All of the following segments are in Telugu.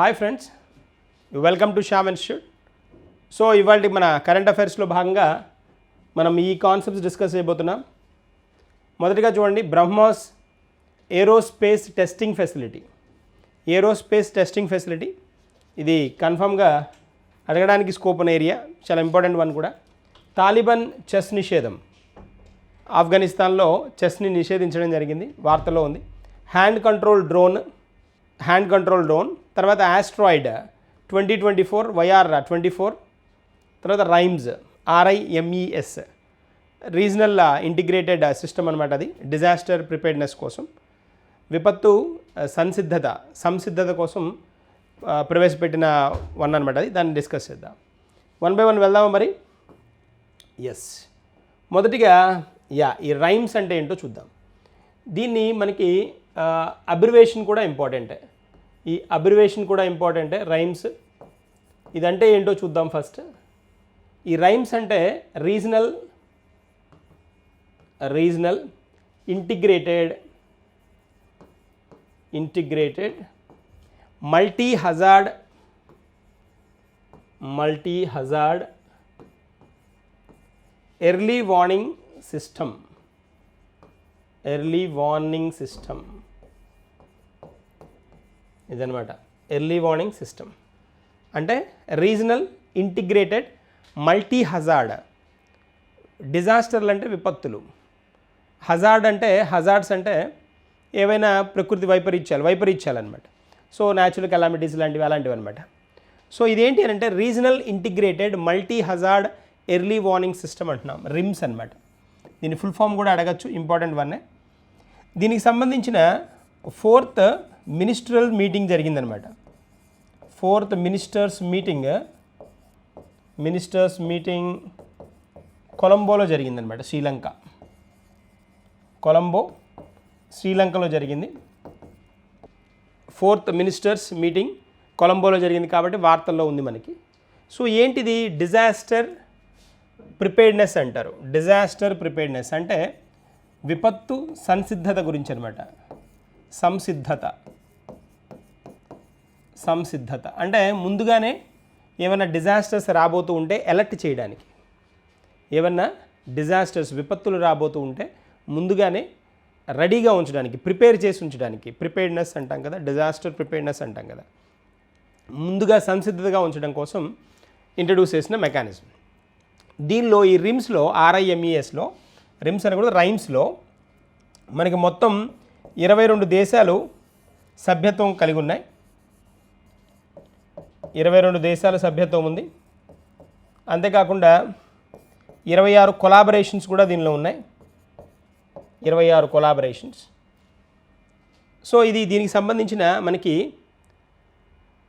Hi friends welcome to Shyam institute so ఇవాళ మన కరెంట్ అఫైర్స్లో భాగంగా మనం ఈ కాన్సెప్ట్స్ డిస్కస్ చేయబోతున్నాం. మొదటిగా చూడండి BrahMos aerospace testing facility aerospace testing facility ఇది కన్ఫామ్గా అడగడానికి స్కోప్ ఉన్న ఏరియా చాలా ఇంపార్టెంట్ వన్ కూడా. తాలిబాన్ చెస్ నిషేధం. ఆఫ్ఘనిస్తాన్లో చెస్ని నిషేధించడం జరిగింది వార్తలో ఉంది. Hand control drone hand control drone తర్వాత asteroid twenty twenty four Y R twenty four తర్వాత RIMES R I M E S regional integrated system అనమాట అది డిజాస్టర్ ప్రిపేర్డ్నెస్ కోసం. విపత్తు uh, సంసిద్ధత సంసిద్ధత కోసం uh, ప్రవేశపెట్టిన వన్ అనమాట అది దాన్ని డిస్కస్ చేద్దాం. వన్ బై వన్ వెళ్దామా మరి? ఎస్ మొదటిగా యా ఈ రైమ్స్ అంటే ఏంటో చూద్దాం. దీన్ని మనకి uh, అబ్రివేషన్ కూడా ఇంపార్టెంటే ఈ అబ్రివేషన్ కూడా ఇంపార్టెంటే రైమ్స్ ఇదంటే ఏంటో చూద్దాం ఫస్ట్ ఈ రైమ్స్ అంటే regional regional integrated integrated multi hazard multi hazard early warning system early warning system ఇదనమాట ఎర్లీ వార్నింగ్ సిస్టమ్ అంటే రీజనల్ ఇంటిగ్రేటెడ్ మల్టీ హజార్డ్ డిజాస్టర్లు అంటే విపత్తులు. హజార్డ్ అంటే హజార్డ్స్ అంటే ఏవైనా ప్రకృతి వైపరీత్యాలు వైపరీత్యాలన్నమాట. సో న్యాచురల్ కెలామిటీస్ లాంటివి అలాంటివి అనమాట సో ఇదేంటి అని అంటే regional integrated multi hazard early warning system అంటున్నాం. రిమ్స్ అనమాట దీని ఫుల్ ఫామ్ కూడా అడగచ్చు ఇంపార్టెంట్ వన్నే దీనికి సంబంధించిన ఫోర్త్ మినిస్ట్రల్ మీటింగ్ జరిగిందనమాట. Fourth ministers meeting ministers meeting కొలంబోలో జరిగిందనమాట శ్రీలంక. కొలంబో శ్రీలంకలో జరిగింది. ఫోర్త్ మినిస్టర్స్ మీటింగ్ కొలంబోలో జరిగింది కాబట్టి వార్తల్లో ఉంది మనకి. సో ఏంటిది? డిజాస్టర్ ప్రిపేర్డ్నెస్ అంటారు. డిజాస్టర్ ప్రిపేర్డ్నెస్ అంటే విపత్తు సంసిద్ధత గురించి అనమాట. సంసిద్ధత. సంసిద్ధత. అంటే ముందుగానే ఏమైనా డిజాస్టర్స్ రాబోతూ ఉంటే అలర్ట్ చేయడానికి. ఏమన్నా డిజాస్టర్స్ విపత్తులు రాబోతూ ఉంటే ముందుగానే రెడీగా ఉంచడానికి ప్రిపేర్ చేసి ఉంచడానికి. ప్రిపేర్డ్నెస్ అంటాం కదా డిజాస్టర్ ప్రిపేర్డ్నెస్ అంటాం కదా. ముందుగా సంసిద్ధతగా ఉంచడం కోసం ఇంట్రడ్యూస్ చేసిన మెకానిజం దీనిలో ఈ రిమ్స్లో ఆర్ఐఎంఈఎస్లో రిమ్స్ అని కూడా రైమ్స్లో మనకి మొత్తం ఇరవై రెండు దేశాలు సభ్యత్వం కలిగి ఉన్నాయి. ఇరవై రెండు దేశాల సభ్యత్వం ఉంది. అంతేకాకుండా ఇరవై ఆరు కొలాబరేషన్స్ కూడా దీనిలో ఉన్నాయి. ఇరవై ఆరు కొలాబరేషన్స్. సో ఇది దీనికి సంబంధించిన మనకి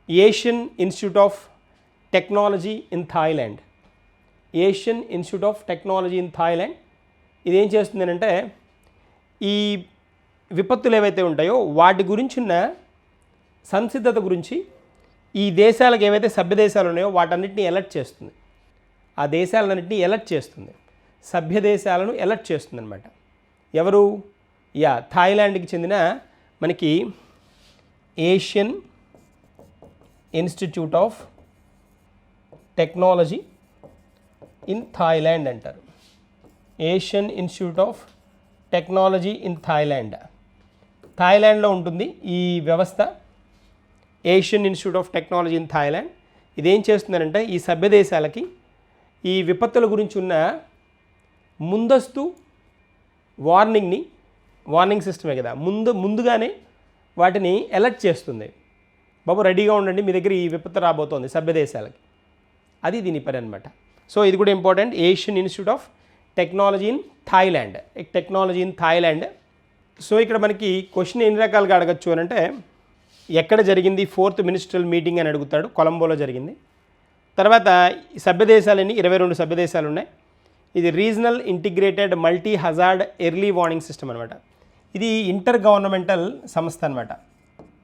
Asian institute of technology in Thailand. Asian institute of technology in Thailand. ఇది ఏం చేస్తుంది అంటే ఈ విపత్తులు ఏవైతే ఉంటాయో వాటి గురించిన సంసిద్ధత గురించి ఈ దేశాలకు ఏవైతే సభ్య దేశాలు ఉన్నాయో వాటన్నిటిని ఎలర్ట్ చేస్తుంది. ఆ దేశాలన్నింటినీ ఎలర్ట్ చేస్తుంది. సభ్య దేశాలను ఎలర్ట్ చేస్తుంది అనమాట ఎవరు? యా థాయిలాండ్కి చెందిన మనకి Asian institute of technology in Thailand అంటారు. Asian institute of technology in Thailand థాయిలాండ్లో ఉంటుంది ఈ వ్యవస్థ. Asian institute of technology in Thailand ఇదేం చేస్తుందంటే ఈ సభ్య దేశాలకి ఈ విపత్తుల గురించి ఉన్న ముందస్తు వార్నింగ్ని వార్నింగ్ సిస్టమే కదా ముందు ముందుగానే వాటిని అలర్ట్ చేస్తుంది. బాబు రెడీగా ఉండండి మీ దగ్గర ఈ విపత్తు రాబోతోంది సభ్య దేశాలకి. అది దీని పని అనమాట సో ఇది కూడా important Asian institute of technology in Thailand technology in Thailand so ఇక్కడ మనకి క్వశ్చన్ ఎన్ని రకాలుగా అడగచ్చు అని అంటే ఎక్కడ జరిగింది? ఫోర్త్ మినిస్ట్రల్ మీటింగ్ అని అడుగుతాడు. కొలంబోలో జరిగింది. తర్వాత సభ్యదేశాలన్నీ ఇరవై రెండు సభ్యదేశాలు ఉన్నాయి ఇది regional integrated multi hazard early warning system అనమాట ఇది ఇంటర్ గవర్నమెంటల్ సంస్థ అనమాట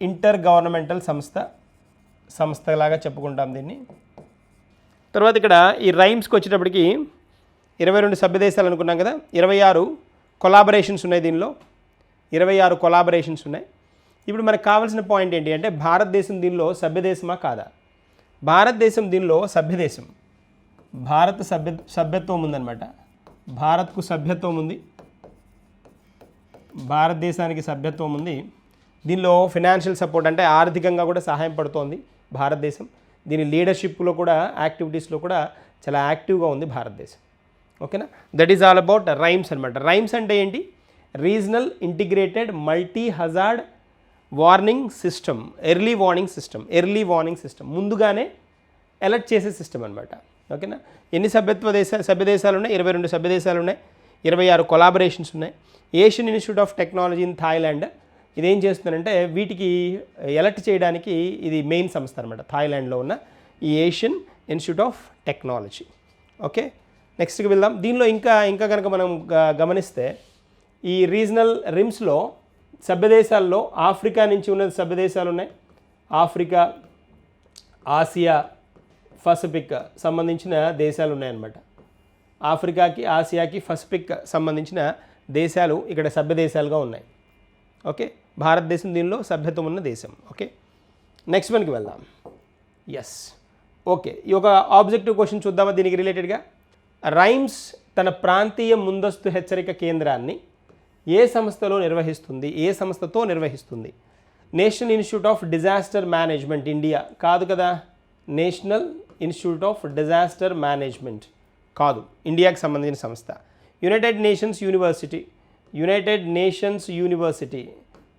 ఇంటర్ గవర్నమెంటల్ సంస్థ సంస్థలాగా చెప్పుకుంటాం దీన్ని. తర్వాత ఇక్కడ ఈ రైమ్స్కి వచ్చేటప్పటికి ఇరవై రెండు సభ్యదేశాలు అనుకున్నాం కదా. ఇరవై ఆరు కొలాబరేషన్స్ ఉన్నాయి దీనిలో. ఇరవై ఆరు కొలాబరేషన్స్ ఉన్నాయి. ఇప్పుడు మనకు కావాల్సిన పాయింట్ ఏంటి అంటే భారతదేశం దీనిలో సభ్యదేశమా కాదా? భారతదేశం దీనిలో సభ్యదేశం. భారత సభ్య సభ్యత్వం ఉందన్నమాట. భారత్కు సభ్యత్వం ఉంది. భారతదేశానికి సభ్యత్వం ఉంది. దీనిలో ఫినాన్షియల్ సపోర్ట్ అంటే ఆర్థికంగా కూడా సహాయం పడుతోంది భారతదేశం. దీని లీడర్షిప్లో కూడా యాక్టివిటీస్లో కూడా చాలా యాక్టివ్గా ఉంది భారతదేశం. ఓకేనా? That is all about RIMES అనమాట రైమ్స్ అంటే ఏంటి? Regional integrated multi hazard warning system early warning system early warning system. ముందుగానే అలర్ట్ చేసే సిస్టమ్ అనమాట ఓకేనా? ఎన్ని సభ్యత్వ దేశ సభ్య దేశాలు ఉన్నాయి ఇరవై రెండు సభ్య దేశాలు ఉన్నాయి ఇరవై ఆరు కొలాబరేషన్స్ ఉన్నాయి. Asian institute of technology in Thailand ఇదేం చేస్తుందంటే వీటికి ఎలర్ట్ చేయడానికి ఇది మెయిన్ సంస్థ అనమాట థాయిలాండ్లో ఉన్న ఈ Asian institute of technology okay? నెక్స్ట్కి వెళ్దాం. దీనిలో ఇంకా ఇంకా కనుక మనం గ- గమనిస్తే ఈ రీజనల్ రిమ్స్లో సభ్యదేశాల్లో ఆఫ్రికా నుంచి ఉన్న సభ్యదేశాలు ఉన్నాయి. ఆఫ్రికా ఆసియా పసిఫిక్ సంబంధించిన దేశాలు ఉన్నాయన్నమాట. ఆఫ్రికాకి ఆసియాకి పసిఫిక్ సంబంధించిన దేశాలు ఇక్కడ సభ్య దేశాలుగా ఉన్నాయి. ఓకే? భారతదేశం దీనిలో సభ్యత్వం ఉన్న దేశం. ఓకే? నెక్స్ట్ వన్కి వెళ్దాం. Yes okay. ఈ ఒక ఆబ్జెక్టివ్ క్వశ్చన్ చూద్దామా దీనికి రిలేటెడ్గా రైమ్స్ తన ప్రాంతీయ ముందస్తు హెచ్చరిక కేంద్రాన్ని ఏ సంస్థలో నిర్వహిస్తుంది? ఏ సంస్థతో నిర్వహిస్తుంది? National institute of disaster management India. కాదు కదా? National institute of disaster management. కాదు. ఇండియాకి సంబంధించిన సంస్థ. United Nations university. United Nations university.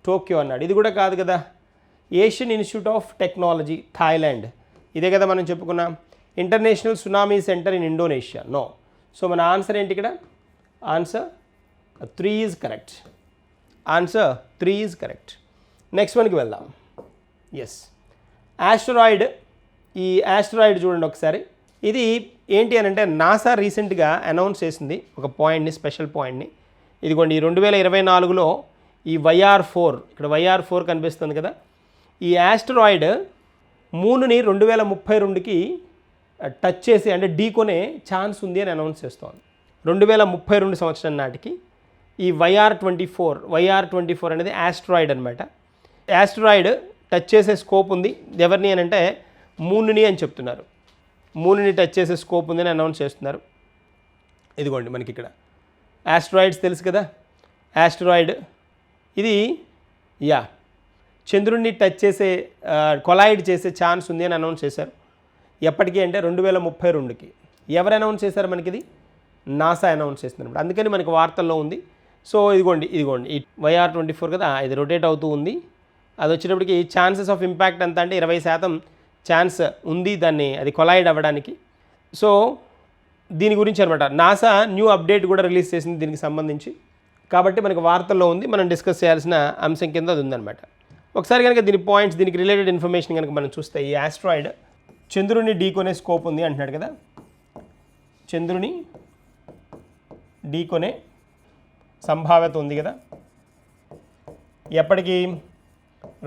Tokyo అన్నాడు. ఇది కూడా కాదు కదా? Asian institute of technology Thailand. ఇదే కదా మనం చెప్పుకున్నాం. International tsunami centre in Indonesia. No. So మన ఆన్సర్ ఏంటి ఇక్కడ? Answer three is correct answer three is correct next వన్కి వెళ్దాం. ఎస్ ఆస్ట్రాయిడ్ ఈ యాస్టరాయిడ్ చూడండి ఒకసారి. ఇది ఏంటి అని అంటే నాసా రీసెంట్గా అనౌన్స్ చేసింది ఒక పాయింట్ని స్పెషల్ పాయింట్ని ఇదిగోండి ఈ రెండు వేల ఇరవై నాలుగులో ఈ వైఆర్ ఫోర్ ఇక్కడ వైఆర్ ఫోర్ కనిపిస్తుంది కదా. ఈ ఆస్ట్రాయిడ్ మూనుని రెండు వేల ముప్పై రెండుకి టచ్ చేసి అంటే ఢీకొనే ఛాన్స్ ఉంది అని అనౌన్స్ చేస్తోంది. రెండు వేల ముప్పై రెండు సంవత్సరం నాటికి. ఈ YR twenty four YR twenty four అనేది యాస్ట్రాయిడ్ అనమాట యాస్ట్రాయిడ్ టచ్ చేసే స్కోప్ ఉంది. ఎవరిని అని అంటే మూనుని అని చెప్తున్నారు. మూనుని టచ్ చేసే స్కోప్ ఉంది అని అనౌన్స్ చేస్తున్నారు. ఇదిగోండి మనకి ఇక్కడ. యాస్ట్రాయిడ్స్ తెలుసు కదా? యాస్ట్రాయిడ్ ఇది యా చంద్రుడిని టచ్ చేసే కొలాయిడ్ చేసే ఛాన్స్ ఉంది అని అనౌన్స్ చేశారు. ఎప్పటికీ అంటే రెండు వేల ముప్పై రెండుకి. ఎవరు అనౌన్స్ చేశారు మనకి ఇది? నాసా అనౌన్స్ చేస్తున్నారు. అందుకని మనకి వార్తల్లో ఉంది. సో ఇదిగోండి ఇదిగోండి. ఈ వైఆర్ ట్వంటీ ఫోర్ కదా ఇది రొటేట్ అవుతూ ఉంది. అది వచ్చేటప్పటికి ఛాన్సెస్ ఆఫ్ ఇంపాక్ట్ ఎంత అంటే ఇరవై శాతం ఛాన్స్ ఉంది దాన్ని అది కొలాయిడ్ అవ్వడానికి. సో దీని గురించి అనమాట నాసా న్యూ అప్డేట్ కూడా రిలీజ్ చేసింది దీనికి సంబంధించి. కాబట్టి మనకి వార్తల్లో ఉంది మనం డిస్కస్ చేయాల్సిన అంశం కింద అది ఉందన్నమాట. ఒకసారి కనుక దీని పాయింట్స్ దీనికి రిలేటెడ్ ఇన్ఫర్మేషన్ కనుక మనం చూస్తే ఈ ఆస్ట్రాయిడ్ చంద్రుని ఢీకొనే స్కోప్ ఉంది అంటున్నాడు కదా. చంద్రుని ఢీకొనే సంభావ్యత ఉంది కదా. ఎప్పటికి?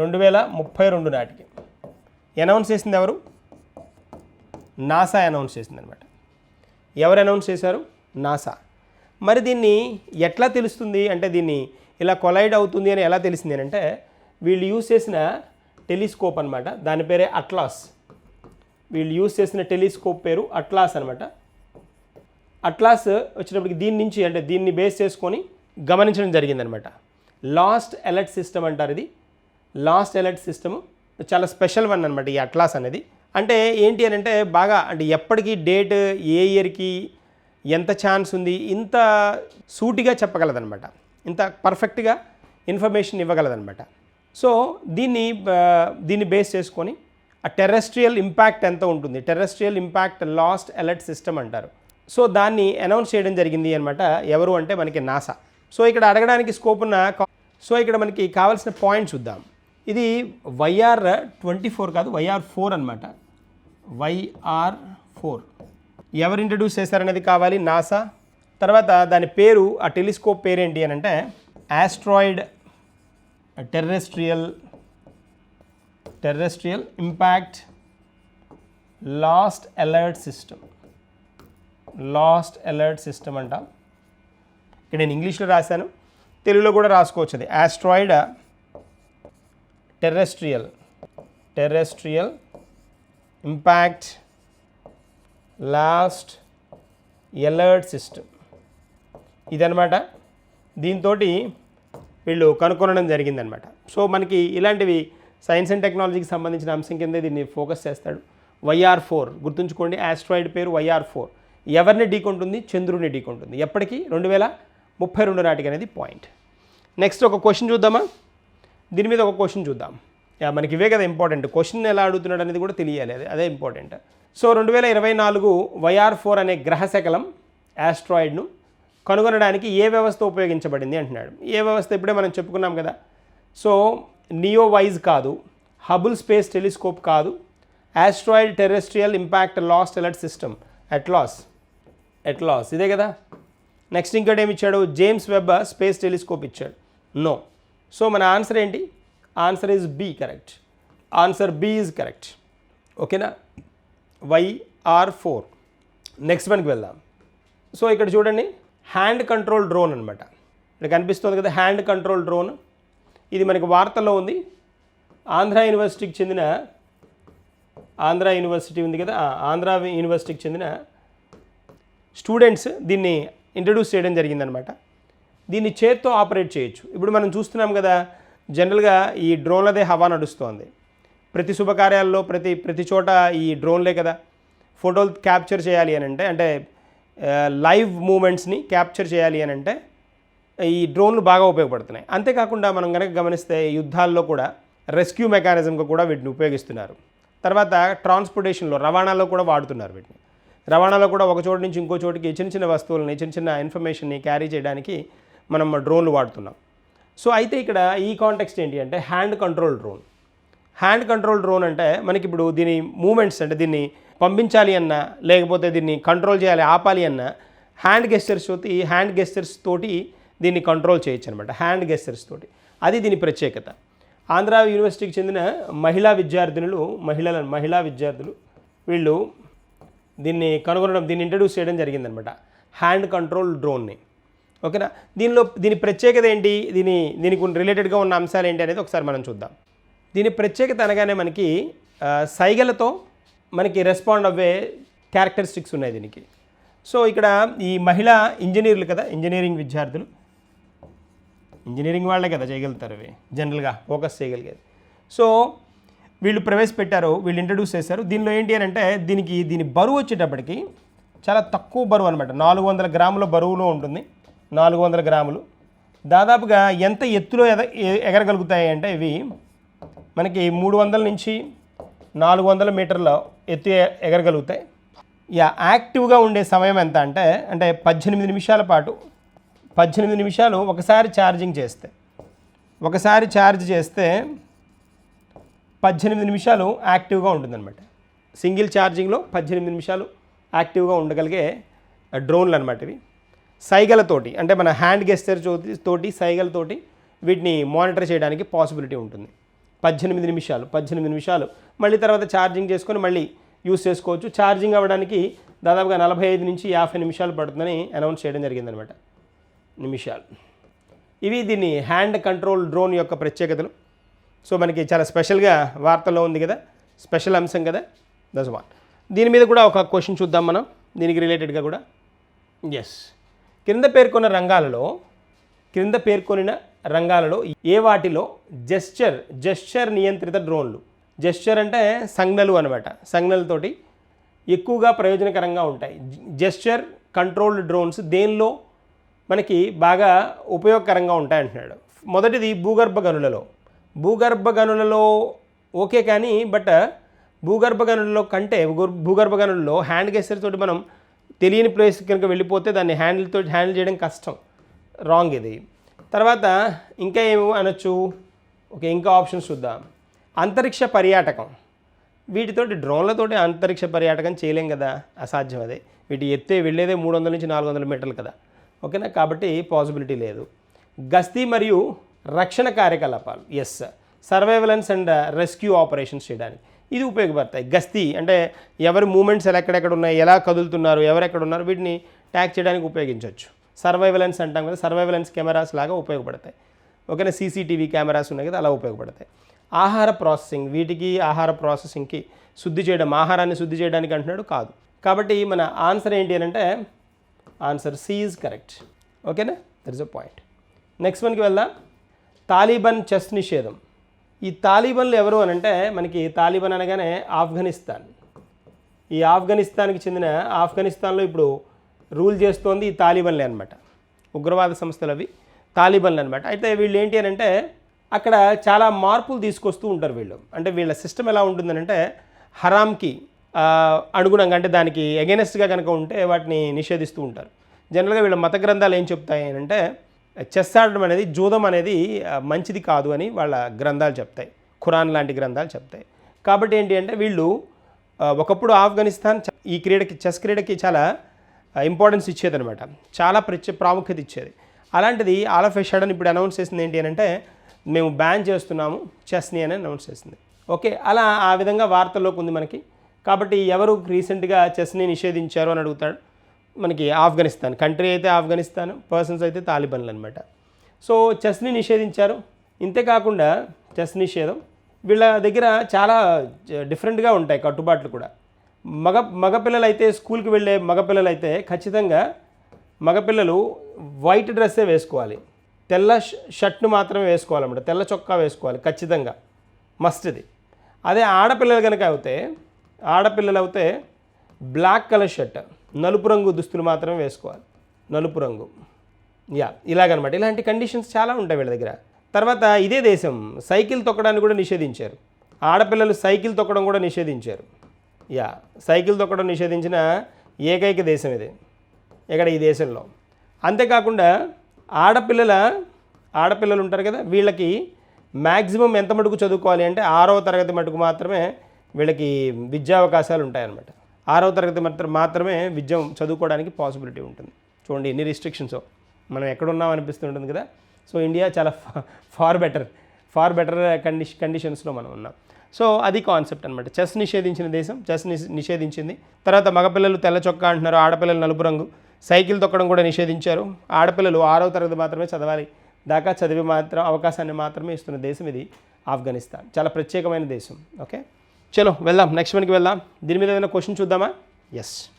రెండు వేల ముప్పై రెండు నాటికి. అనౌన్స్ చేసింది ఎవరు? నాసా అనౌన్స్ చేసింది అనమాట ఎవరు అనౌన్స్ చేశారు? నాసా. మరి దీన్ని ఎట్లా తెలుస్తుంది? అంటే దీన్ని ఇలా కొలైడ్ అవుతుంది అని ఎలా తెలిసింది అంటే వీళ్ళు యూజ్ చేసిన టెలిస్కోప్ అనమాట దాని పేరే అట్లాస్. వీళ్ళు యూజ్ చేసిన టెలిస్కోప్ పేరు అట్లాస్ అనమాట అట్లాస్ వచ్చేటప్పటికి దీని నుంచి అంటే దీన్ని బేస్ చేసుకొని గమనించడం జరిగిందనమాట. లాస్ట్ ఎలర్ట్ సిస్టమ్ అంటారు ఇది. లాస్ట్ ఎలర్ట్ సిస్టమ్ చాలా స్పెషల్ వన్ అనమాట ఈ అట్లాస్ అనేది. అంటే ఏంటి అని అంటే బాగా అంటే ఎప్పటికీ డేట్ ఏ ఇయర్కి ఎంత ఛాన్స్ ఉంది ఇంత సూటిగా చెప్పగలదనమాట. ఇంత పర్ఫెక్ట్గా ఇన్ఫర్మేషన్ ఇవ్వగలదనమాట. సో దీన్ని దీన్ని బేస్ చేసుకొని ఆ టెరెస్ట్రియల్ ఇంపాక్ట్ ఎంత ఉంటుంది? Terrestrial impact last alert system అంటారు. సో దాన్ని అనౌన్స్ చేయడం జరిగింది అనమాట ఎవరు అంటే మనకి నాసా సో ఇక్కడ అడగడానికి స్కోప్ ఉన్న సో ఇక్కడ మనకి కావాల్సిన పాయింట్ చూద్దాం. ఇది వైఆర్ ట్వంటీ ఫోర్ కాదు వైఆర్ ఫోర్ అనమాట వైఆర్ ఫోర్ ఎవరు ఇంట్రడ్యూస్ చేశారనేది కావాలి? నాసా తర్వాత దాని పేరు ఆ టెలిస్కోప్ పేరేంటి అని అంటే asteroid terrestrial terrestrial impact last alert system last alert system అంట. ఇక్కడ నేను ఇంగ్లీష్లో రాశాను తెలుగులో కూడా రాసుకోవచ్చు అది asteroid terrestrial terrestrial impact last alert system ఇదనమాట దీంతో వీళ్ళు కనుక్కొనడం జరిగిందనమాట సో మనకి ఇలాంటివి సైన్స్ అండ్ టెక్నాలజీకి సంబంధించిన అంశం కింద దీన్ని ఫోకస్ చేస్తాడు. వైఆర్ ఫోర్ గుర్తుంచుకోండి ఆస్ట్రాయిడ్ పేరు వైఆర్ ఫోర్ ఎవరిని ఢీకొంటుంది? చంద్రుడిని ఢీకొంటుంది. ఎప్పటికీ? రెండు వేల ముప్పై రెండు నాటికి అనేది పాయింట్. నెక్స్ట్ ఒక క్వశ్చన్ చూద్దామా? దీని మీద ఒక క్వశ్చన్ చూద్దాం. యా, మనకి ఇవే కదా ఇంపార్టెంట్ క్వశ్చన్ ఎలా అడుగుతున్నాడు అనేది కూడా తెలియాలి అదే అదే ఇంపార్టెంట్ సో రెండు వేల ఇరవై నాలుగు వైఆర్ ఫోర్ అనే గ్రహ శకలం ఆస్ట్రాయిడ్ను కనుగొనడానికి ఏ వ్యవస్థ ఉపయోగించబడింది అంటున్నాడు. ఏ వ్యవస్థ? ఇప్పుడే మనం చెప్పుకున్నాం కదా. సో నియోవైజ్ కాదు హబుల్ స్పేస్ టెలిస్కోప్ కాదు asteroid terrestrial impact last alert system ATLAS ATLAS ఇదే కదా? నెక్స్ట్ ఇంకోటి ఏమి ఇచ్చాడు? జేమ్స్ వెబ్ స్పేస్ టెలిస్కోప్ ఇచ్చాడు. నో సో మన ఆన్సర్ ఏంటి? Answer is B correct answer B is correct ఓకేనా వైఆర్ ఫోర్ నెక్స్ట్ వన్కి వెళ్దాం. సో ఇక్కడ చూడండి. హ్యాండ్ కంట్రోల్ డ్రోన్ అనమాట ఇక్కడ కనిపిస్తుంది కదా హ్యాండ్ కంట్రోల్ డ్రోన్ ఇది మనకి వార్తల్లో ఉంది. ఆంధ్ర యూనివర్సిటీకి చెందిన ఆంధ్ర యూనివర్సిటీ ఉంది కదా? ఆంధ్ర యూనివర్సిటీకి చెందిన స్టూడెంట్స్ దీన్ని ఇంట్రడ్యూస్ చేయడం జరిగిందనమాట. దీన్ని చేత్తో ఆపరేట్ చేయొచ్చు. ఇప్పుడు మనం చూస్తున్నాం కదా జనరల్గా ఈ డ్రోన్లదే హవా నడుస్తోంది. ప్రతి శుభకార్యాల్లో ప్రతి ప్రతి చోట ఈ డ్రోన్లే కదా. ఫోటోలు క్యాప్చర్ చేయాలి అని అంటే అంటే లైవ్ మూమెంట్స్ని క్యాప్చర్ చేయాలి అని అంటే ఈ డ్రోన్లు బాగా ఉపయోగపడుతున్నాయి. అంతేకాకుండా మనం కనుక గమనిస్తే యుద్ధాల్లో కూడా రెస్క్యూ మెకానిజంగా కూడా వీటిని ఉపయోగిస్తున్నారు. తర్వాత ట్రాన్స్పోర్టేషన్లో రవాణాలో కూడా వాడుతున్నారు వీటిని. రవాణాలో కూడా ఒక చోటు నుంచి ఇంకో చోటికి చిన్న చిన్న వస్తువులని చిన్న చిన్న ఇన్ఫర్మేషన్ని క్యారీ చేయడానికి మనం డ్రోన్లు వాడుతున్నాం. సో అయితే ఇక్కడ ఈ కాంటెక్స్ట్ ఏంటి అంటే hand control drone hand control drone అంటే మనకి ఇప్పుడు దీని మూమెంట్స్ అంటే దీన్ని పంపించాలి అన్నా లేకపోతే దీన్ని కంట్రోల్ చేయాలి ఆపాలి అన్నా హ్యాండ్ గెస్టర్స్ తోటి హ్యాండ్ గెస్టర్స్ తోటి దీన్ని కంట్రోల్ చేయొచ్చు అనమాట హ్యాండ్ గెస్టర్స్ తోటి. అది దీని ప్రత్యేకత. ఆంధ్ర యూనివర్సిటీకి చెందిన మహిళా విద్యార్థినులు మహిళల మహిళా విద్యార్థులు వీళ్ళు దీన్ని కనుగొనడం దీన్ని ఇంట్రడ్యూస్ చేయడం జరిగిందనమాట. హ్యాండ్ కంట్రోల్ డ్రోన్ని ఓకేనా? దీనిలో దీని ప్రత్యేకత ఏంటి? దీని దీనికి రిలేటెడ్గా ఉన్న అంశాలు ఏంటి అనేది ఒకసారి మనం చూద్దాం. దీని ప్రత్యేకత అనగానే మనకి సైగలతో మనకి రెస్పాండ్ అవ్వే క్యారెక్టరిస్టిక్స్ ఉన్నాయి దీనికి. సో ఇక్కడ ఈ మహిళా ఇంజనీర్లు కదా ఇంజనీరింగ్ విద్యార్థులు. ఇంజనీరింగ్ వాళ్ళే కదా చేయగలుగుతారు అవి జనరల్గా ఫోకస్ చేయగలిగేది. సో వీళ్ళు ప్రవేశపెట్టారు వీళ్ళు ఇంట్రడ్యూస్ చేశారు. దీనిలో ఏంటి అని అంటే దీనికి దీని బరువు వచ్చేటప్పటికి చాలా తక్కువ బరువు అనమాట నాలుగు వందల గ్రాముల బరువులో ఉంటుంది. నాలుగు వందల గ్రాములు. దాదాపుగా ఎంత ఎత్తులో ఎద ఎగరగలుగుతాయి అంటే ఇవి మనకి మూడు వందల నుంచి నాలుగు వందల మీటర్ల ఎత్తు ఎగరగలుగుతాయి. యా యాక్టివ్గా ఉండే సమయం ఎంత అంటే అంటే పద్దెనిమిది నిమిషాల పాటు. పద్దెనిమిది నిమిషాలు ఒకసారి ఛార్జింగ్ చేస్తే ఒకసారి ఛార్జ్ చేస్తే పద్దెనిమిది నిమిషాలు యాక్టివ్గా ఉంటుందన్నమాట. సింగిల్ ఛార్జింగ్లో పద్దెనిమిది నిమిషాలు యాక్టివ్గా ఉండగలిగే డ్రోన్లు అనమాట ఇవి. సైగలతోటి అంటే మన హ్యాండ్ గెస్టర్ తోటి తోటి సైగలతోటి వీటిని మానిటర్ చేయడానికి పాసిబిలిటీ ఉంటుంది. పద్దెనిమిది నిమిషాలు పద్దెనిమిది నిమిషాలు. మళ్ళీ తర్వాత ఛార్జింగ్ చేసుకొని మళ్ళీ యూస్ చేసుకోవచ్చు. ఛార్జింగ్ అవ్వడానికి దాదాపుగా నలభై ఐదు నుంచి యాభై నిమిషాలు పడుతుందని అనౌన్స్ చేయడం జరిగిందనమాట నిమిషాలు. ఇవి దీన్ని హ్యాండ్ కంట్రోల్ డ్రోన్ యొక్క ప్రత్యేకతలు. సో మనకి చాలా స్పెషల్గా వార్తల్లో ఉంది కదా స్పెషల్ అంశం కదా దస్ వన్ దీని మీద కూడా ఒక క్వశ్చన్ చూద్దాం మనం దీనికి రిలేటెడ్గా కూడా. ఎస్ క్రింద పేర్కొన్న రంగాలలో క్రింద పేర్కొనిన రంగాలలో ఏ వాటిలో జెస్చర్ జెస్చర్ నియంత్రిత డ్రోన్లు? జెస్చర్ అంటే సంజ్ఞలు అనమాట సంజ్ఞలతోటి ఎక్కువగా ప్రయోజనకరంగా ఉంటాయి. జెస్చర్ కంట్రోల్డ్ డ్రోన్స్ దేనిలో మనకి బాగా ఉపయోగకరంగా ఉంటాయి అంటున్నాడు మొదటిది భూగర్భ గనులలో. భూగర్భ గనులలో ఓకే కానీ బట్ భూగర్భ గనులలో కంటే భూగర్భ గనులలో హ్యాండ్ గెస్టర్ తోటి మనం తెలియని ప్లేస్ కనుక వెళ్ళిపోతే దాన్ని హ్యాండిల్తో హ్యాండిల్ చేయడం కష్టం. రాంగ్ ఇది. తర్వాత ఇంకా ఏమి అనొచ్చు? ఓకే ఇంకా ఆప్షన్స్ చూద్దాం. అంతరిక్ష పర్యాటకం. వీటితోటి డ్రోన్లతోటి అంతరిక్ష పర్యాటకం చేయలేం కదా అసాధ్యం అదే. వీటి ఎత్తే వెళ్ళేదే మూడు వందల నుంచి నాలుగు వందల మీటర్లు కదా. ఓకేనా? కాబట్టి పాసిబిలిటీ లేదు. గస్తీ మరియు రక్షణ కార్యకలాపాలు. Yes surveillance and rescue operations చేయడానికి. ఇది ఉపయోగపడతాయి. గస్తీ అంటే ఎవరి మూమెంట్స్ ఎలా ఎక్కడెక్కడ ఉన్నాయి ఎలా కదులుతున్నారు ఎవరెక్కడ ఉన్నారు వీటిని ట్యాగ్ చేయడానికి ఉపయోగించవచ్చు. సర్వైవలెన్స్ అంటాం కదా సర్వైవలెన్స్ కెమెరాస్ లాగా ఉపయోగపడతాయి. ఓకేనా సీసీటీవీ కెమెరాస్ ఉన్నాయి కదా అలా ఉపయోగపడతాయి. ఆహార ప్రాసెసింగ్ వీటికి ఆహార ప్రాసెసింగ్కి శుద్ధి చేయడం ఆహారాన్ని శుద్ధి చేయడానికి అంటున్నాడు కాదు. కాబట్టి మన ఆన్సర్ ఏంటి అని అంటే ఆన్సర్ సి ఈజ్ కరెక్ట్ ఓకేనా there is a point next వన్కి వెళ్దాం. తాలిబన్ చెస్ నిషేధం. ఈ తాలిబన్లు ఎవరు అని అంటే మనకి తాలిబన్ అనగానే ఆఫ్ఘనిస్తాన్. ఈ ఆఫ్ఘనిస్తాన్కి చెందిన ఆఫ్ఘనిస్తాన్లో ఇప్పుడు రూల్ చేస్తోంది ఈ తాలిబన్లే అనమాట ఉగ్రవాద సంస్థలు అవి తాలిబన్లు అనమాట అయితే వీళ్ళు ఏంటి అని అంటే అక్కడ చాలా మార్పులు తీసుకొస్తూ ఉంటారు వీళ్ళు. అంటే వీళ్ళ సిస్టమ్ ఎలా ఉంటుందనంటే హరామ్కి అనుగుణంగా అంటే దానికి ఎగెనెస్ట్గా కనుక ఉంటే వాటిని నిషేధిస్తూ ఉంటారు. జనరల్గా వీళ్ళ మత గ్రంథాలు ఏం చెప్తాయి అని అంటే చెస్ ఆడడం అనేది జూదం అనేది మంచిది కాదు అని వాళ్ళ గ్రంథాలు చెప్తాయి. ఖురాన్ లాంటి గ్రంథాలు చెప్తాయి. కాబట్టి ఏంటి అంటే వీళ్ళు ఒకప్పుడు ఆఫ్ఘనిస్తాన్ ఈ క్రీడకి చెస్ క్రీడకి చాలా ఇంపార్టెన్స్ ఇచ్చేదనమాట చాలా ప్రత్య ప్రాముఖ్యత ఇచ్చేది. అలాంటిది ఆల్ ఆఫ్ ఎ ఇప్పుడు అనౌన్స్ చేసింది ఏంటి అని అంటే మేము బ్యాన్ చేస్తున్నాము చెస్ని అని అనౌన్స్ చేసింది. ఓకే అలా ఆ విధంగా వార్తల్లోకి ఉంది మనకి. కాబట్టి ఎవరు రీసెంట్గా చెస్ని నిషేధించారు అని అడుగుతాడు. మనకి ఆఫ్ఘనిస్తాన్ కంట్రీ అయితే ఆఫ్ఘనిస్తాన్ పర్సన్స్ అయితే తాలిబన్లు అనమాట సో చెస్ని నిషేధించారు. ఇంతేకాకుండా చెస్ నిషేధం వీళ్ళ దగ్గర చాలా డిఫరెంట్గా ఉంటాయి కట్టుబాట్లు కూడా. మగ మగపిల్లలు అయితే స్కూల్కి వెళ్ళే మగపిల్లలు అయితే ఖచ్చితంగా మగపిల్లలు వైట్ డ్రెస్సే వేసుకోవాలి. తెల్ల ష- షర్ట్ను మాత్రమే వేసుకోవాలన్నమాట. తెల్ల చొక్కా వేసుకోవాలి ఖచ్చితంగా. మస్ట్ ఇది అదే ఆడపిల్లలు కనుక అవుతే ఆడపిల్లలు అయితే బ్లాక్ కలర్ షర్ట్. నలుపు రంగు దుస్తులు మాత్రమే వేసుకోవాలి. నలుపు రంగు. యా ఇలాగనమాట. ఇలాంటి కండిషన్స్ చాలా ఉంటాయి వీళ్ళ దగ్గర. తర్వాత ఇదే దేశం సైకిల్ తొక్కడాన్ని కూడా నిషేధించారు. ఆడపిల్లలు సైకిల్ తొక్కడం కూడా నిషేధించారు. యా సైకిల్ తొక్కడం నిషేధించిన ఏకైక దేశం ఇది. ఇక్కడ ఈ దేశంలో. అంతేకాకుండా ఆడపిల్లల ఆడపిల్లలు ఉంటారు కదా వీళ్ళకి మ్యాక్సిమం ఎంత మటుకు చదువుకోవాలి అంటే ఆరవ తరగతి మటుకు మాత్రమే వీళ్ళకి విద్యావకాశాలు ఉంటాయన్నమాట. ఆరవ తరగతి మాత్రం మాత్రమే విద్య చదువుకోవడానికి పాసిబిలిటీ ఉంటుంది. చూడండి ఎన్ని రిస్ట్రిక్షన్స్ మనం ఎక్కడున్నాం అనిపిస్తుంటుంది కదా. సో ఇండియా చాలా far better far better condition కండిషన్స్లో మనం ఉన్నాం. సో అది కాన్సెప్ట్ అనమాట చెస్ నిషేధించిన దేశం చెస్ నిషేధించింది. తర్వాత మగపిల్లలు తెల్ల చొక్కా అంటున్నారు ఆడపిల్లలు నలుపు రంగు. సైకిల్ తొక్కడం కూడా నిషేధించారు. ఆడపిల్లలు ఆరవ తరగతి మాత్రమే చదవాలి. దాకా చదివి మాత్రం అవకాశాన్ని మాత్రమే ఇస్తున్న దేశం ఇది ఆఫ్ఘనిస్తాన్. చాలా ప్రత్యేకమైన దేశం ఓకే? చలో వెళ్దాం. నెక్స్ట్ వన్కి వెళ్దాం. దీని మీద ఏదైనా క్వశ్చన్ చూద్దామా? ఎస్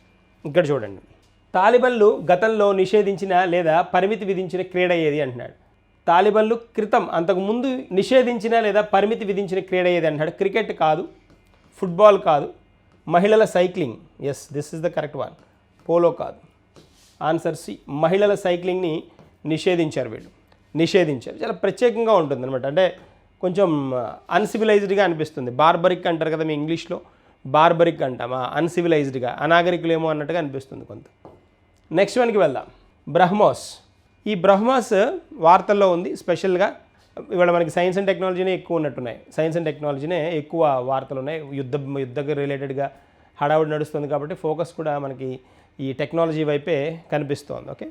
ఇక్కడ చూడండి. తాలిబన్లు గతంలో నిషేధించిన లేదా పరిమితి విధించిన క్రీడ ఏది అంటున్నాడు? తాలిబన్లు క్రితం అంతకు ముందు నిషేధించిన లేదా పరిమితి విధించిన క్రీడ ఏది అంటున్నాడు? క్రికెట్ కాదు ఫుట్బాల్ కాదు మహిళల cycling. Yes this is the correct one polo కాదు. ఆన్సర్ సి మహిళల సైక్లింగ్ని నిషేధించారు వీళ్ళు. నిషేధించారు. చాలా ప్రత్యేకంగా ఉంటుంది అనమాట అంటే కొంచెం అన్సివిలైజ్డ్గా అనిపిస్తుంది. బార్బరిక్ అంటారు కదా మీ ఇంగ్లీష్లో. బార్బరిక్ అంటామా అన్సివిలైజ్డ్గా అనాగరికులేమో అన్నట్టుగా అనిపిస్తుంది కొంత. నెక్స్ట్ వన్కి వెళ్దాం. బ్రహ్మోస్ ఈ బ్రహ్మోస్ వార్తల్లో ఉంది. స్పెషల్గా ఇవాళ మనకి సైన్స్ అండ్ టెక్నాలజీనే ఎక్కువ ఉన్నట్టున్నాయి. సైన్స్ అండ్ టెక్నాలజీనే ఎక్కువ వార్తలు ఉన్నాయి. యుద్ధ యుద్ధ రిలేటెడ్గా హడావుడి నడుస్తుంది కాబట్టి ఫోకస్ కూడా మనకి ఈ టెక్నాలజీ వైపే కనిపిస్తోంది. ఓకే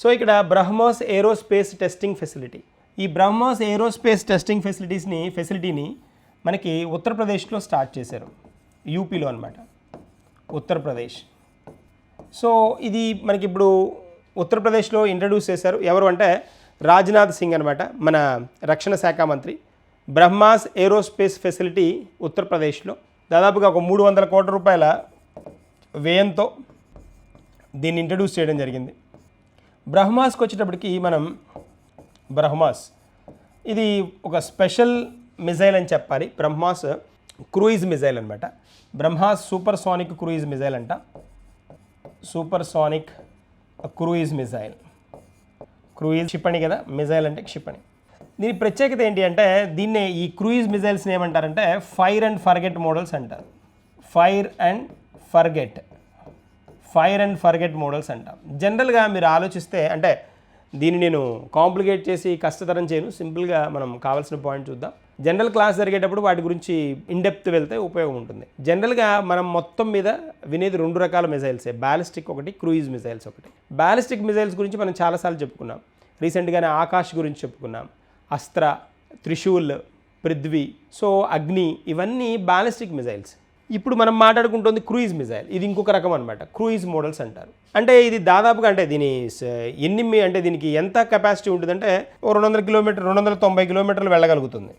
సో ఇక్కడ బ్రహ్మోస్ ఏరోస్పేస్ టెస్టింగ్ ఫెసిలిటీ ఈ బ్రహ్మోస్ ఏరోస్పేస్ టెస్టింగ్ ఫెసిలిటీస్ని ఫెసిలిటీని మనకి ఉత్తరప్రదేశ్లో స్టార్ట్ చేశారు. యూపీలో అనమాట ఉత్తరప్రదేశ్. సో ఇది మనకి ఇప్పుడు ఉత్తరప్రదేశ్లో ఇంట్రడ్యూస్ చేశారు. ఎవరు అంటే రాజ్నాథ్ సింగ్ అనమాట మన రక్షణ శాఖ మంత్రి. బ్రహ్మాస్ ఏరోస్పేస్ ఫెసిలిటీ ఉత్తరప్రదేశ్లో. దాదాపుగా ఒక మూడు వందల కోట్ల రూపాయల వ్యయంతో దీన్ని ఇంట్రడ్యూస్ చేయడం జరిగింది. బ్రహ్మాస్కి వచ్చేటప్పటికి మనం బ్రహ్మాస్. ఇది ఒక స్పెషల్ మిజైల్ అని చెప్పాలి. బ్రహ్మాస్ క్రూయిజ్ మిజైల్ అనమాట BrahMos supersonic cruise missile అంట. Supersonic cruise missile. క్రూయిజ్ క్షిపణి కదా? మిజైల్ అంటే క్షిపణి. దీని ప్రత్యేకత ఏంటి అంటే దీన్నే ఈ క్రూయిజ్ మిజైల్స్ని ఏమంటారంటే ఫైర్ అండ్ ఫర్గెట్ మోడల్స్ అంటారు. Fire and forget. Fire and forget models అంటాం. జనరల్గా మీరు ఆలోచిస్తే అంటే దీన్ని నేను కాంప్లికేట్ చేసి కష్టతరం చేయను. సింపుల్గా మనం కావాల్సిన పాయింట్ చూద్దాం. జనరల్ క్లాస్ జరిగేటప్పుడు వాటి గురించి ఇన్డెప్త్ వెళ్తే ఉపయోగం ఉంటుంది. జనరల్గా మనం మొత్తం మీద వినేది రెండు రకాల మిజైల్సే బ్యాలిస్టిక్ ఒకటి క్రూయిజ్ మిజైల్స్ ఒకటి. బ్యాలిస్టిక్ మిజైల్స్ గురించి మనం చాలాసార్లు చెప్పుకున్నాం. రీసెంట్గానే ఆకాష్ గురించి చెప్పుకున్నాం. అస్త్ర త్రిశూల్ పృథ్వీ సో అగ్ని ఇవన్నీ బ్యాలిస్టిక్ మిజైల్స్ ఇప్పుడు మనం మాట్లాడుకుంటుంది క్రూయిజ్ మిజైల్. ఇది ఇంకొక రకం అనమాట క్రూయిజ్ మోడల్స్ అంటారు. అంటే ఇది దాదాపుగా అంటే దీని ఎన్ని అంటే దీనికి ఎంత కెపాసిటీ ఉంటుందంటే ఓ రెండు వందల కిలోమీటర్ రెండు వందల తొంభై కిలోమీటర్లు వెళ్ళగలుగుతుంది.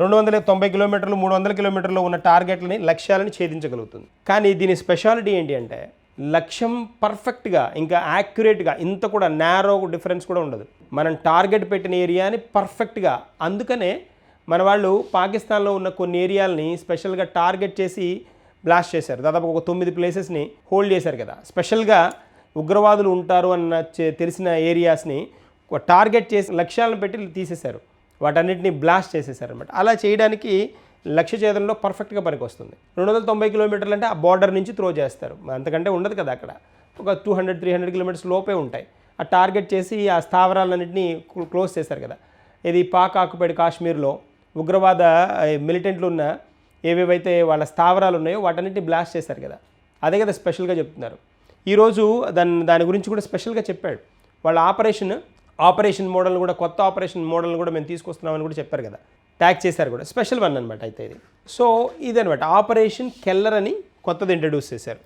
రెండు వందల తొంభై కిలోమీటర్లు మూడు వందల కిలోమీటర్లు ఉన్న టార్గెట్లని లక్ష్యాలని ఛేదించగలుగుతుంది. కానీ దీని స్పెషాలిటీ ఏంటి అంటే లక్ష్యం పర్ఫెక్ట్గా ఇంకా యాక్యురేట్గా ఇంత కూడా నేరో డిఫరెన్స్ కూడా ఉండదు. మనం టార్గెట్ పెట్టిన ఏరియాని పర్ఫెక్ట్గా అందుకనే మన వాళ్ళు పాకిస్తాన్లో ఉన్న కొన్ని ఏరియాలని స్పెషల్గా టార్గెట్ చేసి బ్లాస్ట్ చేశారు. దాదాపు ఒక తొమ్మిది ప్లేసెస్ని హోల్డ్ చేశారు కదా. స్పెషల్గా ఉగ్రవాదులు ఉంటారు అన్న తెలిసిన ఏరియాస్ని టార్గెట్ చేసి లక్ష్యాలను పెట్టి తీసేశారు. వాటన్నిటిని బ్లాస్ట్ చేసేసారు అనమాట అలా చేయడానికి లక్ష్య ఛేదనలో పర్ఫెక్ట్గా పనికొస్తుంది. రెండు వందల తొంభై కిలోమీటర్లు అంటే ఆ బార్డర్ నుంచి త్రో చేస్తారు. అంతకంటే ఉండదు కదా అక్కడ. ఒక two hundred three hundred kilometres లోపే ఉంటాయి. ఆ టార్గెట్ చేసి ఆ స్థావరాలన్నింటినీ క్లోజ్ చేశారు కదా. ఇది పాక్ ఆక్యుపైడ్ కాశ్మీర్లో ఉగ్రవాద మిలిటెంట్లు ఉన్న ఏవేవైతే వాళ్ళ స్థావరాలు ఉన్నాయో వాటన్నిటిని బ్లాస్ట్ చేశారు కదా. అదే కదా స్పెషల్గా చెప్తున్నారు. ఈరోజు దాని దాని గురించి కూడా స్పెషల్గా చెప్పాడు. వాళ్ళ ఆపరేషన్ ఆపరేషన్ మోడల్ కూడా కొత్త ఆపరేషన్ మోడల్ కూడా మేము తీసుకొస్తున్నామని కూడా చెప్పారు కదా. ట్యాగ్ చేశారు కూడా. స్పెషల్ వన్ అనమాట అయితే ఇది. సో ఇదనమాట ఆపరేషన్ కెల్లర్ అని కొత్తది ఇంట్రడ్యూస్ చేశారు.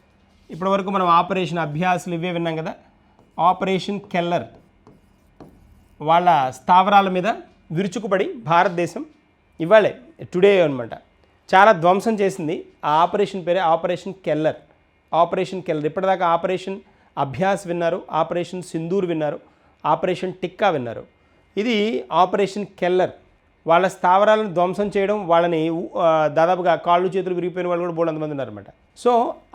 ఇప్పటి వరకు మనం ఆపరేషన్ అభ్యాసులు ఇవే విన్నాం కదా. ఆపరేషన్ కెల్లర్ వాళ్ళ స్థావరాల మీద విరుచుకుపడి భారతదేశం ఇవాళే టుడే అనమాట చాలా ధ్వంసం చేసింది ఆ ఆపరేషన్ పేరే ఆపరేషన్ కెల్లర్. ఆపరేషన్ కెల్లర్. ఇప్పటిదాకా ఆపరేషన్ అభ్యాస్ విన్నారు ఆపరేషన్ సింధూర్ విన్నారు ఆపరేషన్ టిక్కా విన్నారు. ఇది ఆపరేషన్ కెల్లర్. వాళ్ళ స్థావరాలను ధ్వంసం చేయడం వాళ్ళని దాదాపుగా కాళ్ళు చేతులు విరిగిపోయిన వాళ్ళు కూడా బోలంత మంది ఉన్నారనమాట సో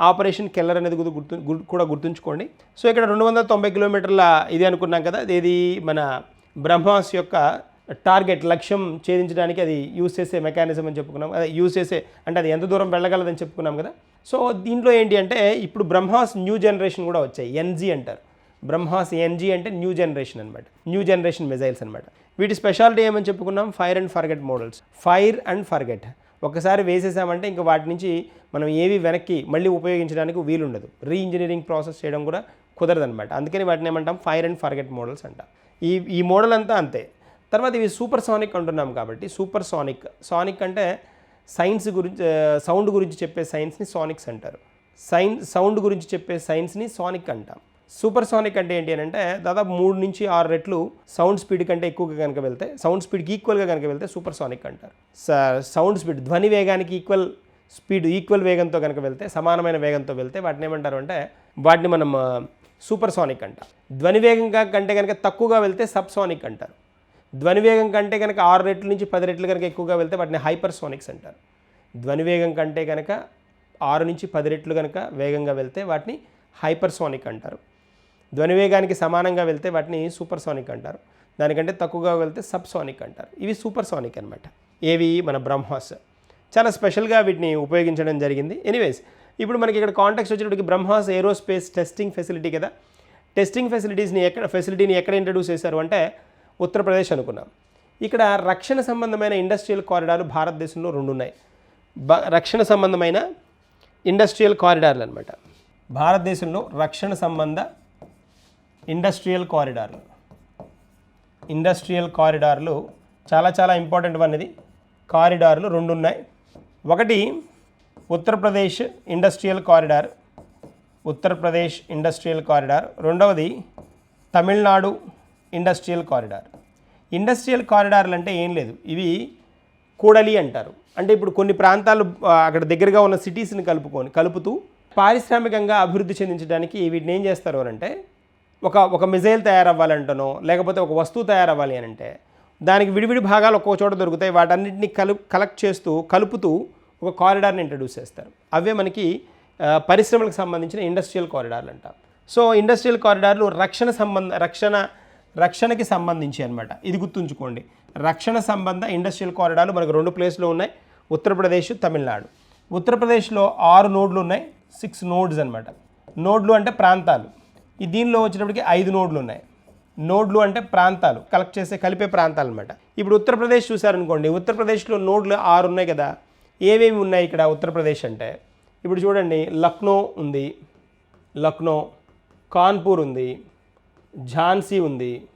ఆపరేషన్ కెల్లర్ అనేది కూడా గుర్తు కూడా గుర్తుంచుకోండి. సో ఇక్కడ రెండు వందల తొంభై కిలోమీటర్ల ఇది అనుకున్నాం కదా ఇది మన బ్రహ్మాస్ యొక్క టార్గెట్ లక్ష్యం ఛేదించడానికి అది యూజ్ చేసే మెకానిజం అని చెప్పుకున్నాం. అదే యూజ్ చేసే అంటే అది ఎంత దూరం వెళ్ళగలదని చెప్పుకున్నాం కదా. సో దీంట్లో ఏంటి అంటే ఇప్పుడు బ్రహ్మాస్ న్యూ జనరేషన్ కూడా వచ్చాయి. ఎన్జీ అంటారు. బ్రహ్మాస్ ఎన్జీ అంటే న్యూ జనరేషన్ అనమాట న్యూ జనరేషన్ మిజైల్స్ అనమాట వీటి స్పెషాలిటీ ఏమని చెప్పుకున్నాం? Fire and forget models. Fire and forget. ఒకసారి వేసేసామంటే ఇంకా వాటి నుంచి మనం ఏవి వెనక్కి మళ్ళీ ఉపయోగించడానికి వీలుండదు. రీ ఇంజనీరింగ్ ప్రాసెస్ చేయడం కూడా కుదరదనమాట అందుకని వాటిని ఏమంటాం? ఫైర్ అండ్ ఫర్గెట్ మోడల్స్ అంటాం. ఈ ఈ మోడల్ అంతా అంతే. తర్వాత ఇవి సూపర్ సానిక్ అంటున్నాం కాబట్టి సూపర్ సానిక్ సానిక్ అంటే సైన్స్ గురించి సౌండ్ గురించి చెప్పే సైన్స్ని సానిక్స్ అంటారు. సైన్ సౌండ్ గురించి చెప్పే సైన్స్ని సానిక్ అంటాం. సూపర్ సానిక్ అంటే ఏంటి అని అంటే దాదాపు మూడు నుంచి ఆరు రెట్లు సౌండ్ స్పీడ్ కంటే ఎక్కువగా కనుక వెళ్తే సౌండ్ స్పీడ్కి ఈక్వల్గా కనుక వెళ్తే సూపర్ సానిక్ అంటారు. స- సౌండ్ స్పీడ్ ధ్వని వేగానికి ఈక్వల్ స్పీడ్ ఈక్వల్ వేగంతో కనుక వెళ్తే సమానమైన వేగంతో వెళ్తే వాటిని ఏమంటారు అంటే వాటిని మనం సూపర్ సానిక్ అంటారు ధ్వని వేగంగా కంటే కనుక తక్కువగా వెళ్తే సబ్ సానిక్ అంటారు. ధ్వనివేగం కంటే కనుక ఆరు రెట్ల నుంచి పది రెట్లు కనుక ఎక్కువగా వెళ్తే వాటిని హైపర్ సోనిక్స్ అంటారు. ధ్వనివేగం కంటే కనుక ఆరు నుంచి పది రెట్లు కనుక వేగంగా వెళ్తే వాటిని హైపర్ సోనిక్ అంటారు. ధ్వనివేగానికి సమానంగా వెళ్తే వాటిని సూపర్ సోనిక్ అంటారు. దానికంటే తక్కువగా వెళ్తే సబ్ సోనిక్ అంటారు. ఇవి సూపర్ సోనిక్ అనమాట ఏవి? మన బ్రహ్మాస్. చాలా స్పెషల్గా వీటిని ఉపయోగించడం జరిగింది. ఎనీవేస్ ఇప్పుడు మనకి ఇక్కడ కాంటాక్ట్స్ వచ్చేటప్పటికి బ్రహ్మాస్ ఏరోస్పేస్ టెస్టింగ్ ఫెసిలిటీ కదా. టెస్టింగ్ ఫెసిలిటీస్ని ఎక్కడ ఫెసిలిటీని ఎక్కడ ఇంట్రడ్యూస్ చేశారు అంటే ఉత్తరప్రదేశ్ అనుకున్నాం. ఇక్కడ రక్షణ సంబంధమైన ఇండస్ట్రియల్ కారిడార్లు భారతదేశంలో రెండు ఉన్నాయి బ రక్షణ సంబంధమైన ఇండస్ట్రియల్ కారిడార్లు అనమాట భారతదేశంలో రక్షణ సంబంధ ఇండస్ట్రియల్ కారిడార్లు. ఇండస్ట్రియల్ కారిడార్లు చాలా చాలా ఇంపార్టెంట్ అనేది కారిడార్లు రెండు ఉన్నాయి ఒకటి Uttar Pradesh industrial corridor. Uttar Pradesh industrial corridor. రెండవది తమిళనాడు ఇండస్ట్రియల్ కారిడార్. ఇండస్ట్రియల్ కారిడార్లు అంటే ఏం లేదు. ఇవి కూడలి అంటారు. అంటే ఇప్పుడు కొన్ని ప్రాంతాలు అక్కడ దగ్గరగా ఉన్న సిటీస్ని కలుపుకొని కలుపుతూ పారిశ్రామికంగా అభివృద్ధి చెందించడానికి వీటిని ఏం చేస్తారు అంటే ఒక ఒక మిజైల్ తయారవ్వాలంటనో లేకపోతే ఒక వస్తువు తయారవ్వాలి అని అంటే దానికి విడివిడి భాగాలు ఒక్కో చోట దొరుకుతాయి. వాటన్నిటిని కలు కలెక్ట్ చేస్తూ కలుపుతూ ఒక కారిడార్ని ఇంట్రడ్యూస్ చేస్తారు. అవే మనకి పరిశ్రమలకు సంబంధించిన ఇండస్ట్రియల్ కారిడార్లు అంటాం సో ఇండస్ట్రియల్ కారిడార్లు రక్షణ సంబంధ రక్షణ రక్షణకి సంబంధించి అనమాట ఇది గుర్తుంచుకోండి. రక్షణ సంబంధ ఇండస్ట్రియల్ కారిడార్లు మనకు రెండు ప్లేస్లో ఉన్నాయి. ఉత్తరప్రదేశ్ తమిళనాడు. ఉత్తరప్రదేశ్లో ఆరు నోడ్లు ఉన్నాయి. సిక్స్ నోడ్స్ అనమాట నోడ్లు అంటే ప్రాంతాలు. ఈ దీనిలో వచ్చినప్పటికీ ఐదు నోడ్లు ఉన్నాయి. నోడ్లు అంటే ప్రాంతాలు. కలెక్ట్ చేసే కలిపే ప్రాంతాలు అనమాట ఇప్పుడు ఉత్తరప్రదేశ్ చూసారనుకోండి ఉత్తరప్రదేశ్లో నోడ్లు ఆరు ఉన్నాయి కదా. ఏవేవి ఉన్నాయి ఇక్కడ ఉత్తరప్రదేశ్ అంటే? ఇప్పుడు చూడండి. లక్నో ఉంది. లక్నో కాన్పూర్ ఉంది. ఝాన్సీ ఉంది.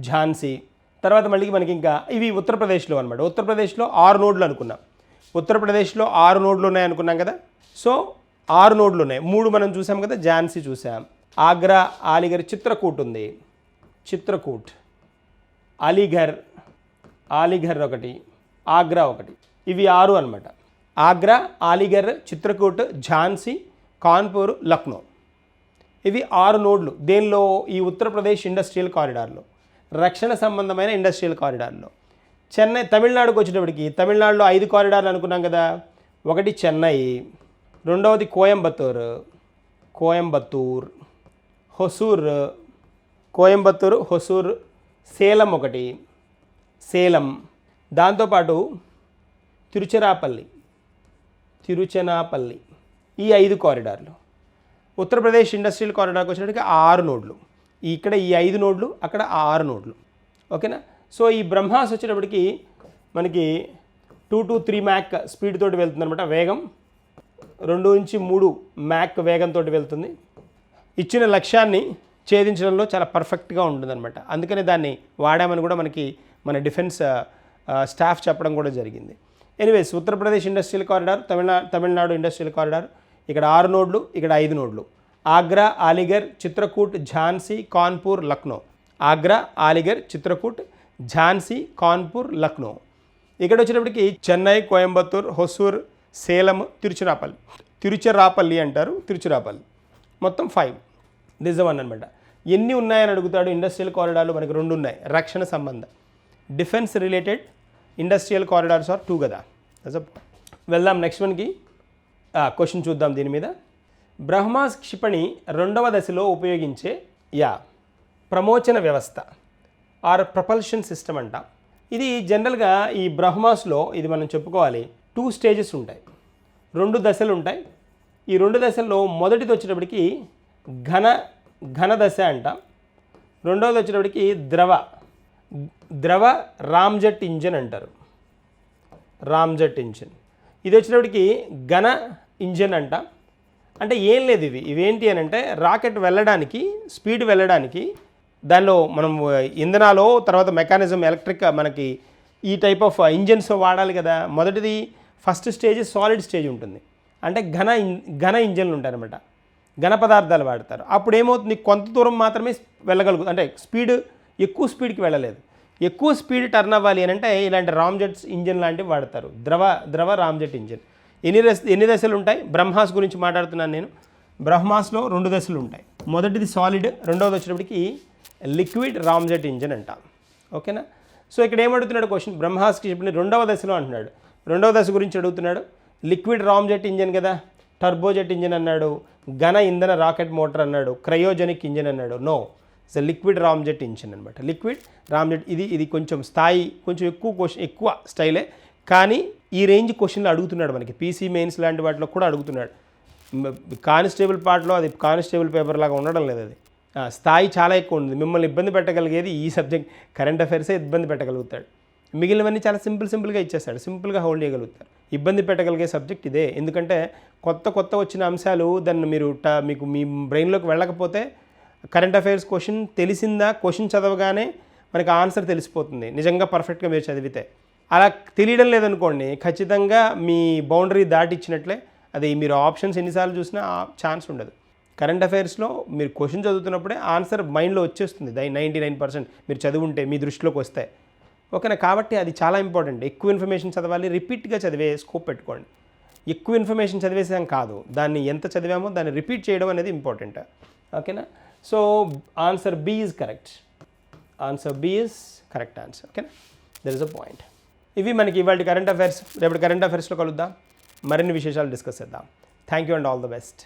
ఝాన్సీ. తర్వాత మళ్ళీ మనకి ఇంకా ఇవి ఉత్తరప్రదేశ్లో అనమాట ఉత్తరప్రదేశ్లో ఆరు నోడ్లు అనుకున్నాం. ఉత్తరప్రదేశ్లో ఆరు నోడ్లు ఉన్నాయి అనుకున్నాం కదా. సో ఆరు నోడ్లు ఉన్నాయి. మూడు మనం చూసాం కదా ఝాన్సీ చూసాం. ఆగ్రా అలీగర్ చిత్రకూట్ ఉంది. చిత్రకూట్. అలీఘర్ అలీఘర్ ఒకటి ఆగ్రా ఒకటి. ఇవి ఆరు అనమాట ఆగ్రా అలీఘర్ చిత్రకూట్ ఝాన్సీ కాన్పూర్ లక్నో. ఇవి ఆరు నోడ్లు. దేనిలో? ఈ ఉత్తరప్రదేశ్ ఇండస్ట్రియల్ కారిడార్లో. రక్షణ సంబంధమైన ఇండస్ట్రియల్ కారిడార్లో. చెన్నై తమిళనాడుకు వచ్చేటప్పటికి తమిళనాడులో ఐదు కారిడార్లు అనుకున్నాం కదా. ఒకటి చెన్నై రెండవది కోయంబత్తూర్. కోయంబత్తూర్ హొసూర్ కోయంబత్తూర్ హొసూర్ సేలం ఒకటి. సేలం. దాంతోపాటు తిరుచిరాపల్లి. తిరుచనాపల్లి ఈ ఐదు కారిడార్లు. ఉత్తరప్రదేశ్ ఇండస్ట్రియల్ కారిడార్కి వచ్చినట్టుగా ఆరు నోడ్లు. ఇక్కడ ఈ ఐదు నోడ్లు అక్కడ ఆ ఆరు నోడ్లు. ఓకేనా? సో ఈ బ్రహ్మాస్ వచ్చేటప్పటికి మనకి two to three Mach speed తోటి వెళ్తుంది అనమాట వేగం. రెండు నుంచి మూడు మ్యాక్ వేగంతో వెళ్తుంది. ఇచ్చిన లక్ష్యాన్ని ఛేదించడంలో చాలా పర్ఫెక్ట్గా ఉంటుందన్నమాట. అందుకని దాన్ని వాడామని కూడా మనకి మన డిఫెన్స్ స్టాఫ్ చెప్పడం కూడా జరిగింది. ఎనీవేస్ ఉత్తరప్రదేశ్ ఇండస్ట్రియల్ కారిడార్ తమిళనా తమిళనాడు ఇండస్ట్రియల్ కారిడార్ ఇక్కడ ఆరు నోడ్లు ఇక్కడ ఐదు నోడ్లు. ఆగ్రా అలీగర్ చిత్రకూట్ ఝాన్సీ కాన్పూర్ లక్నో. ఆగ్రా అలీగర్ చిత్రకూట్ ఝాన్సీ కాన్పూర్ లక్నో. ఇక్కడ వచ్చేటప్పటికి చెన్నై కోయంబత్తూర్ హొసూర్ సేలం తిరుచిరాపల్లి. తిరుచిరాపల్లి అంటారు తిరుచిరాపల్లి. మొత్తం ఫైవ్ నిజం అనమాట ఎన్ని ఉన్నాయని అడుగుతాడు ఇండస్ట్రియల్ కారిడార్లు మనకి రెండు ఉన్నాయి. రక్షణ సంబంధం. Defence related industrial corridors are two కదా. వెళ్దాం. నెక్స్ట్ వన్కి క్వశ్చన్ చూద్దాం దీని మీద. బ్రహ్మాస్ క్షిపణి రెండవ దశలో ఉపయోగించే యా ప్రమోచన వ్యవస్థ ఆర్ ప్రపల్షన్ సిస్టమ్ అంట. ఇది జనరల్గా ఈ బ్రహ్మాస్లో ఇది మనం చెప్పుకోవాలి టూ స్టేజెస్ ఉంటాయి. రెండు దశలు ఉంటాయి. ఈ రెండు దశల్లో మొదటిది వచ్చేటప్పటికి ఘన ఘన దశ అంట. రెండవది వచ్చేటప్పటికి ద్రవ ద్రవ రామ్జెట్ ఇంజన్ అంటారు. Ramjet engine. ఇది వచ్చేటప్పటికి ఘన ఇంజన్ అంట. అంటే ఏం లేదు ఇవి ఇవేంటి అని అంటే రాకెట్ వెళ్ళడానికి స్పీడ్ వెళ్ళడానికి దానిలో మనం ఇంధనాలో తర్వాత మెకానిజం ఎలక్ట్రిక్ మనకి ఈ టైప్ ఆఫ్ ఇంజన్స్ వాడాలి కదా. మొదటిది ఫస్ట్ స్టేజ్ సాలిడ్ స్టేజ్ ఉంటుంది. అంటే ఘన ఘన ఇంజన్లు ఉంటాయి అనమాట ఘన పదార్థాలు వాడతారు. అప్పుడు ఏమవుతుంది? కొంత దూరం మాత్రమే వెళ్ళగలుగు అంటే స్పీడ్ ఎక్కువ స్పీడ్కి వెళ్ళలేదు. ఎక్కువ స్పీడ్ టర్న్ అవ్వాలి అని అంటే ఇలాంటి రామ్జెట్స్ ఇంజన్ లాంటివి వాడతారు. ద్రవ ద్రవ రామ్జెట్ ఇంజన్. ఎన్ని దశ ఎన్ని దశలు ఉంటాయి? బ్రహ్మాస్ గురించి మాట్లాడుతున్నాను నేను. బ్రహ్మాస్లో రెండు దశలు ఉంటాయి. మొదటిది సాలిడ్ రెండవది వచ్చేటప్పటికి లిక్విడ్ రామ్జెట్ ఇంజన్ అంటాం. ఓకేనా? సో ఇక్కడ ఏమడుగుతున్నాడు క్వశ్చన్ బ్రహ్మాస్కి చెప్పిన రెండవ దశలో అంటున్నాడు. రెండవ దశ గురించి అడుగుతున్నాడు. లిక్విడ్ రామ్జెట్ ఇంజన్ కదా? టర్బోజెట్ ఇంజన్ అన్నాడు. ఘన ఇంధన రాకెట్ మోటార్ అన్నాడు. క్రయోజెనిక్ ఇంజన్ అన్నాడు. No it's liquid ramjet engine అనమాట లిక్విడ్ రామ్జెట్ ఇది ఇది కొంచెం స్థాయి కొంచెం ఎక్కువ క్వశ్చన్ ఎక్కువ స్టైలే కానీ ఈ రేంజ్ క్వశ్చన్లు అడుగుతున్నాడు మనకి. పీసీ మెయిన్స్ లాంటి వాటిలో కూడా అడుగుతున్నాడు. కానిస్టేబుల్ పార్ట్లో అది కానిస్టేబుల్ పేపర్ లాగా ఉండడం లేదు అది. స్థాయి చాలా ఎక్కువ ఉంది మిమ్మల్ని ఇబ్బంది పెట్టగలిగేది ఈ సబ్జెక్ట్ కరెంట్ అఫైర్సే ఇబ్బంది పెట్టగలుగుతాడు. మిగిలినవన్నీ చాలా సింపుల్ సింపుల్గా ఇచ్చేస్తాడు. సింపుల్గా హోల్డ్ చేయగలుగుతారు ఇబ్బంది పెట్టగలిగే సబ్జెక్ట్ ఇదే. ఎందుకంటే కొత్త కొత్త వచ్చిన అంశాలు దాన్ని మీరు ట- మీకు మీ బ్రెయిన్లోకి వెళ్ళకపోతే కరెంట్ అఫైర్స్ క్వశ్చన్ తెలిసిందా? క్వశ్చన్ చదవగానే మనకి ఆన్సర్ తెలిసిపోతుంది. నిజంగా పర్ఫెక్ట్గా మీరు చదివితే. అలా తెలియడం లేదనుకోండి ఖచ్చితంగా మీ బౌండరీ దాటిచ్చినట్లే అది మీరు ఆప్షన్స్ ఎన్నిసార్లు చూసినా ఛాన్స్ ఉండదు. కరెంట్ అఫైర్స్లో మీరు క్వశ్చన్ చదువుతున్నప్పుడే ఆన్సర్ మైండ్లో వచ్చేస్తుంది. దై నైంటీ నైన్ పర్సెంట్ మీరు చదువుంటే మీ దృష్టిలోకి వస్తే. ఓకేనా? కాబట్టి అది చాలా ఇంపార్టెంట్. ఎక్కువ ఇన్ఫర్మేషన్ చదవాలి రిపీట్గా చదివే స్కోప్ పెట్టుకోండి. ఎక్కువ ఇన్ఫర్మేషన్ చదివేసాం కాదు దాన్ని ఎంత చదివామో దాన్ని రిపీట్ చేయడం అనేది ఇంపార్టెంట్. ఓకేనా? So answer B is correct answer B is correct answer ఓకేనా? దర్ ఇస్ అ పాయింట్ ఇవి మనకి ఇవాళ కరెంట్ అఫైర్స్ రేపటి కరెంట్ అఫైర్స్లో కలుద్దాం. మరిన్ని విశేషాలు డిస్కస్ చేద్దాం. Thank you and all the best